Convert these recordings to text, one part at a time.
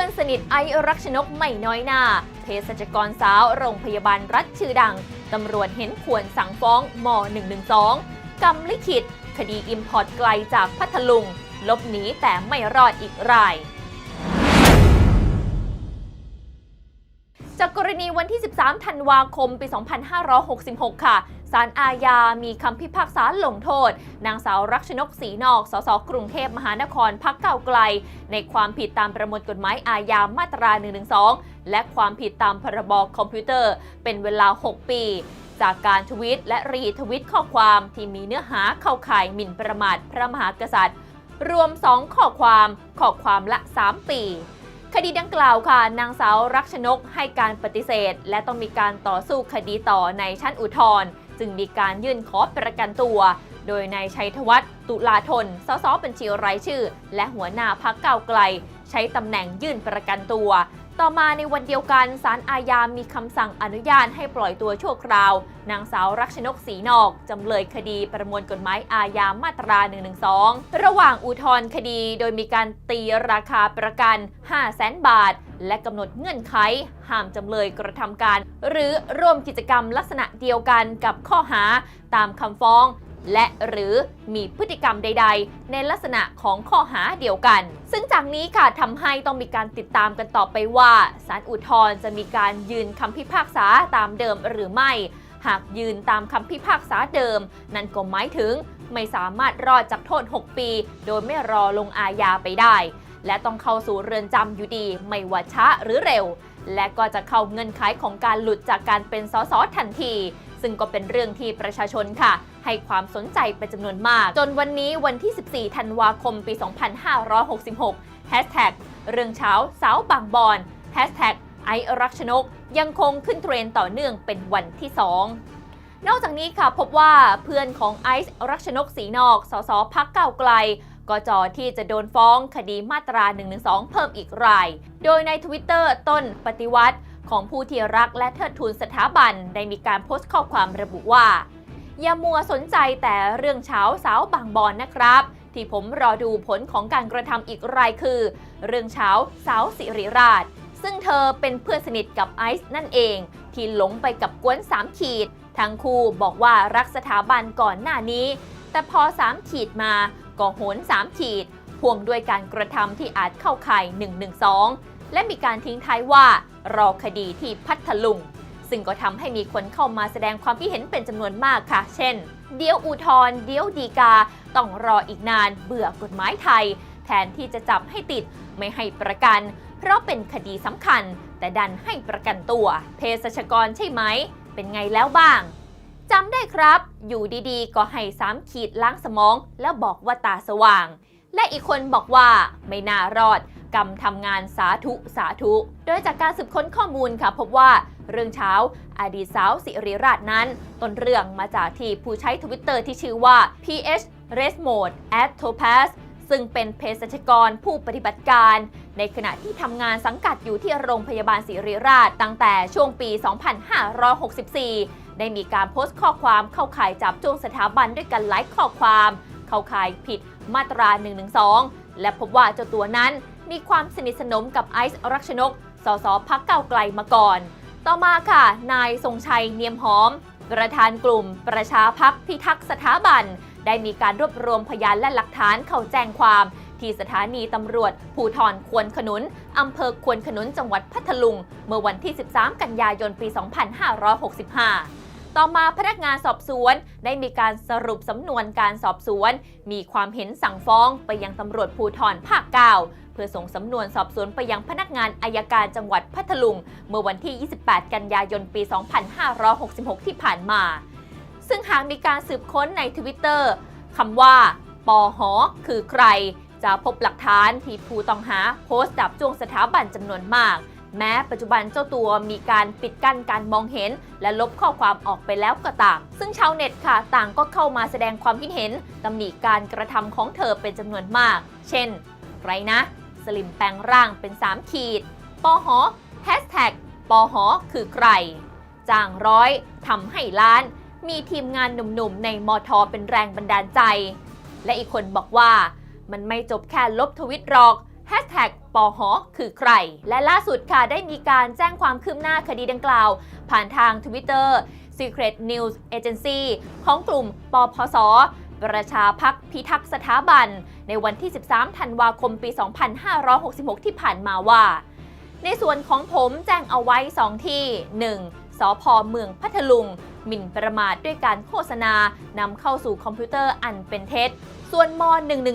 พื่อนสนิทไอรักชนกไม่น้อยหน้าเภสัชกรสาวโรงพยาบาลรัฐชื่อดัง ตำรวจเห็นควรสั่งฟ้องม .112 กำลิขิต คดีอิมพอร์ตไกลจากพัทลุง ลบหนีแต่ไม่รอดอีกราย จากกรณีวันที่ 13 ธันวาคม ปี 2566 ค่ะ ศาลอาญา มีคำพิพากษาลงโทษ นางสาวรักชนกศรีนอก สส กรุงเทพมหานครพักเก้าไกล ในความผิดตามประมวลกฎหมายอาญามาตรา 112 และความผิดตามพรบคอมพิวเตอร์ เป็นเวลา 6 ปี จากการทวิตและรีทวิตข้อความที่มีเนื้อหาเข้าข่ายหมิ่นประมาทพระมหากษัตริย์ รวม 2 ข้อความ ข้อความละ 3 ปี คดีดังกล่าวค่ะ นางสาวรักชนกให้การปฏิเสธ และต้องมีการต่อสู้คดีต่อในชั้นอุทธรณ์จึงมีการยื่นขอประกันตัว โดยนายชัยธวัฒน์ตุลาธนสสบัญชีรายชื่อ และหัวหน้าพักเก้าไกล ใช้ตำแหน่งยื่นประกันตัว ต่อมาในวันเดียวกันศาลอาญามีคำสั่งอนุญาตให้ปล่อยตัวชั่วคราว นางสาวรักชนกศรีนอก จำเลยคดีประมวลกฎหมายอาญามาตรา 112 ระหว่างอุทธรณ์คดีโดยมีการตีราคาประกัน 5 0 0แสนบาท และกำหนดเงื่อนไข ห้ามจำเลยกระทำการ หรือร่วมกิจกรรมลักษณะเดียวกันกับข้อหาตามคำฟ้อง และหรือมีพฤติกรรมใด ๆ ในลักษณะของข้อหาเดียวกัน ซึ่งจากนี้ค่ะทำให้ต้องมีการติดตามกันต่อไปว่าศาลอุทธรณ์จะมีการยืนคำพิพากษาตามเดิมหรือไม่ หากยืนตามคำพิพากษาเดิม นั่นก็หมายถึงไม่สามารถรอดจากโทษ 6 ปี โดยไม่รอลงอาญาไปได้ และต้องเข้าสู่เรือนจำอยู่ดี ไม่ว่าช้าหรือเร็ว และก็จะเข้าเงื่อนไขของการหลุดจากการเป็นสสทันที ซึ่งก็เป็นเรื่องที่ประชาชนค่ะ ให้ความสนใจเป็นจำนวนมาก จนวันนี้วันที่ 14 ธันวาคมปี 2566แฮชแท็กเรื่องเช้าสาวบางบอนแฮชแท็กไอรักชนก ยังคงขึ้นเทรนต่อเนื่องเป็นวันที่ 2นอกจากนี้ค่ะพบว่าเพื่อนของไอซ์รักชนกศรีนอก สสพักเก้าไกล ก็จอที่จะโดนฟ้องคดีมาตรา 112 เพิ่มอีกราย โดยในทวิตเตอร์ต้นปฏิวัติ ของผู้ที่รักและเทิดทูนสถาบันได้มีการโพสต์ข้อความระบุว่า อย่ามัวสนใจแต่เรื่องเช้าสาวบางบอนนะครับ ที่ผมรอดูผลของการกระทำอีกรายคือ เรื่องเช้าสาวสิริราช ซึ่งเธอเป็นเพื่อนสนิทกับไอซ์นั่นเอง ที่หลงไปกับกวนสามขีดทั้งคู่บอกว่ารักสถาบันก่อนหน้านี้ แต่พอสามขีดมาก็โหนสามขีดพ่วงด้วยการกระทำที่อาจเข้าข่าย112 และมีการทิ้งท้ายว่า รอคดีที่พัทลุง ซึ่งก็ทำให้มีคนเข้ามาแสดงความคิดเห็นเป็นจำนวนมากค่ะ เช่น เดี๋ยวอุทธรเดี๋ยวดีกา ต้องรออีกนานเบื่อกฎหมายไทย แทนที่จะจับให้ติดไม่ให้ประกัน เพราะเป็นคดีสำคัญ แต่ดันให้ประกันตัว เภสัชกรใช่ไหม เป็นไงแล้วบ้างจำได้ครับ อยู่ดีๆ ก็ให้สามขีดล้างสมอง แล้วบอกว่าตาสว่าง และอีกคนบอกว่าไม่น่ารอด กรรมทำงานสาธุสาธุ โดยจากการสืบค้นข้อมูลค่ะพบว่าเรื่องเช้าอดีตสาวสิริราชนั้น ต้นเรื่องมาจากที่ผู้ใช้ทวิตเตอร์ที่ชื่อว่า ph r e s m o d e at topaz ซึ่งเป็นเภสัชกรผู้ปฏิบัติการ ในขณะที่ทำงานสังกัดอยู่ที่โรงพยาบาลศิริราชตั้งแต่ช่วงปี 2564 ได้มีการโพสต์ข้อความเข้าข่ายจับจ้วงสถาบันด้วยกันหลายข้อความ เข้าข่ายผิดมาตรา 112 และพบว่าเจ้าตัวนั้น มีความสนิทสนมกับไอซ์รักชนก สสพักเก้าไกลมาก่อน ต่อมาค่ะ นายทรงชัยเนียมหอม ประธานกลุ่ม ประชาพักพิทักษ์สถาบัน ได้มีการรวบรวมพยานและหลักฐานเข้าแจ้งความ ที่สถานีตำรวจ ภูทรควนขนุนอำเภอควนขนุนจังหวัดพัทลุง เมื่อวันที่ 13 กันยายนปี 2565ต่อมาพนักงานสอบสวนได้มีการสรุปสำนวนการสอบสวน มีความเห็นสั่งฟ้องไปยังตำรวจภูทรภาค9เพื่อส่งสำนวนสอบสวนไปยังพนักงานอายการจังหวัดพัทลุง เมื่อวันที่ 28 กันยายนปี 2566 ที่ผ่านมา ซึ่งหากมีการสืบค้นในทวิตเตอร์คำว่า ปอหอคือใคร จะพบหลักฐานที่ผู้ต้องหาโพสต์จับจ้วงสถาบันจำนวนมาก แม้ปัจจุบันเจ้าตัวมีการปิดกั้นการมองเห็น และลบข้อความออกไปแล้วก็ตาม ซึ่งชาวเน็ตค่ะต่างก็เข้ามาแสดงความคิดเห็นตำหนิการกระทำของเธอเป็นจำนวนมาก เช่นใครนะ สลิมแปลงร่างเป็น 3 ขีดปอหอแฮชแท็กปอหอคือใคร จ้างร้อยทำให้ล้าน มีทีมงานหนุ่มๆ ในมอทอเป็นแรงบันดาลใจ และอีกคนบอกว่า มันไม่จบแค่ลบทวิตหรอกแฮชแท็กปอหอคือใคร และล่าสุดค่ะได้มีการแจ้งความคืบหน้าคดีดังกล่าว ผ่านทาง Twitter Secret News Agency ของกลุ่มปพส ประชาพักพิทักษ์สถาบัน ในวันที่ 13 ธันวาคมปี 2566 ที่ผ่านมาว่า ในส่วนของผมแจ้งเอาไว้ 2 ที่ 1. สพเมืองพัทลุง หมิ่นประมาทด้วยการโฆษณานำเข้าสู่คอมพิวเตอร์อันเป็นเท็จ ส่วนม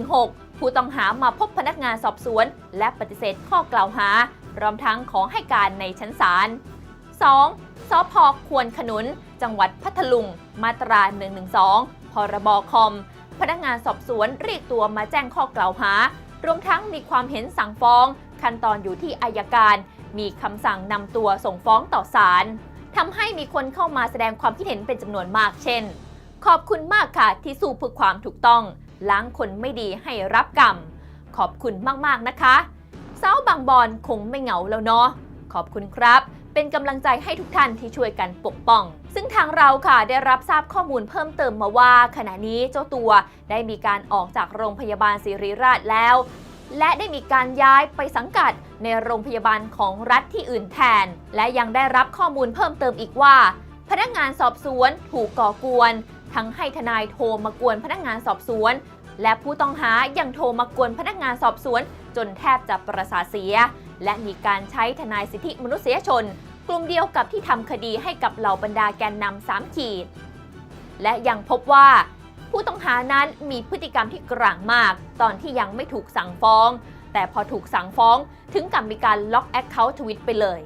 116 ผู้ต้องหามาพบพนักงานสอบสวน และปฏิเสธข้อกล่าวหา พร้อมทั้งขอให้การในชั้นศาล 2. สพควรขนุน จังหวัดพัทลุง มาตรา 112 พรบคอม พนักงานสอบสวนเรียกตัวมาแจ้งข้อกล่าวหา รวมทั้งมีความเห็นสั่งฟ้อง ขั้นตอนอยู่ที่อายการ มีคำสั่งนำตัวส่งฟ้องต่อศาลทำให้มีคนเข้ามาแสดงความคิดเห็นเป็นจำนวนมากเช่น ขอบคุณมากค่ะที่สู้เพื่อความถูกต้อง ล้างคนไม่ดีให้รับกรรม ขอบคุณมากๆนะคะสาวบางบอนคงไม่เหงาแล้วเนาะขอบคุณครับ เป็นกำลังใจให้ทุกท่านที่ช่วยกันปกป้อง ซึ่งทางเราค่ะได้รับทราบข้อมูลเพิ่มเติมมาว่า ขณะนี้เจ้าตัวได้มีการออกจากโรงพยาบาลศิริราชแล้ว และได้มีการย้ายไปสังกัดในโรงพยาบาลของรัฐที่อื่นแทน และยังได้รับข้อมูลเพิ่มเติมอีกว่า พนักงานสอบสวนถูกก่อกวน ทั้งให้ทนายโทรมากวนพนักงานสอบสวนและผู้ต้องหายังโทรมากวนพนักงานสอบสวน จนแทบจะประสาเสีย และมีการใช้ทนายสิทธิมนุษยชน กลุ่มเดียวกับที่ทำคดีให้กับเหล่าบรรดาแกนนำสามขีด และยังพบว่า ผู้ต้องหานั้นมีพฤติกรรมที่กลางมาก ตอนที่ยังไม่ถูกสั่งฟ้อง แต่พอถูกสั่งฟ้องถึงกับมีการล็อกแอคเคาท์ทวิตไปเลย